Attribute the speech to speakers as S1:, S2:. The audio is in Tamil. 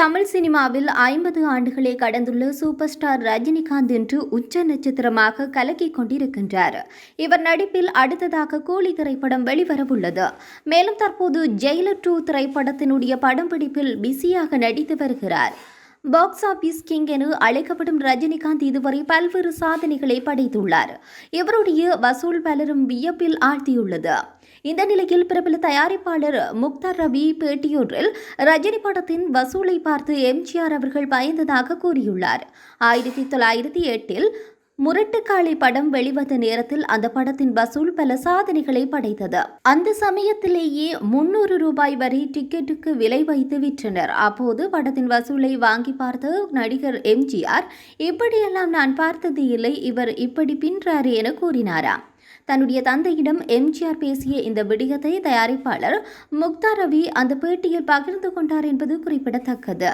S1: தமிழ் சினிமாவில் ஐம்பது ஆண்டுகளை கடந்துள்ள சூப்பர் ஸ்டார் ரஜினிகாந்த் என்று உச்ச நட்சத்திரமாக கலக்கிக் கொண்டிருக்கின்றார். இவர் நடிப்பில் அடுத்ததாக கூலி திரைப்படம் வெளிவரவுள்ளது மேலும் தற்போது ஜெயிலர் டூ திரைப்படத்தினுடைய படம் பிடிப்பில் பிஸியாக நடித்து வருகிறார். பாக்ஸ் ஆபீஸ் கிங் என அழைக்கப்படும் ரஜினிகாந்த் இதுவரை பல்வேறு சாதனைகளை படைத்துள்ளார். இவருடைய வசூல் பலரும் வியப்பில் ஆழ்த்தியுள்ளது. இந்த நிலையில் பிரபல தயாரிப்பாளர் முக்தார் ரவி பேட்டியொன்றில் ரஜினி படத்தின் வசூலை பார்த்து எம்ஜிஆர் அவர்கள் பயந்ததாக கூறியுள்ளார். ஆயிரத்தி தொள்ளாயிரத்தி எட்டில் முரட்டுக்காளி படம் வெளிவந்த நேரத்தில் அந்த படத்தின் வசூல் பல சாதனைகளை படைத்தது. அந்த சமயத்திலேயே முன்னூறு ரூபாய் வரை டிக்கெட்டுக்கு விலை வைத்து விற்றனர். அப்போது படத்தின் வசூலை வாங்கி பார்த்த நடிகர் எம்ஜிஆர் இப்படியெல்லாம் நான் பார்த்தது இல்லை இவர் இப்படி பின்றாரு என கூறினாராம் தன்னுடைய தந்தையிடம் எம்ஜிஆர் பேசிய இந்த விடயத்தை தயாரிப்பாளர் முக்தா ரவி அந்த பேட்டியில் பகிர்ந்து கொண்டார் என்பது குறிப்பிடத்தக்கது.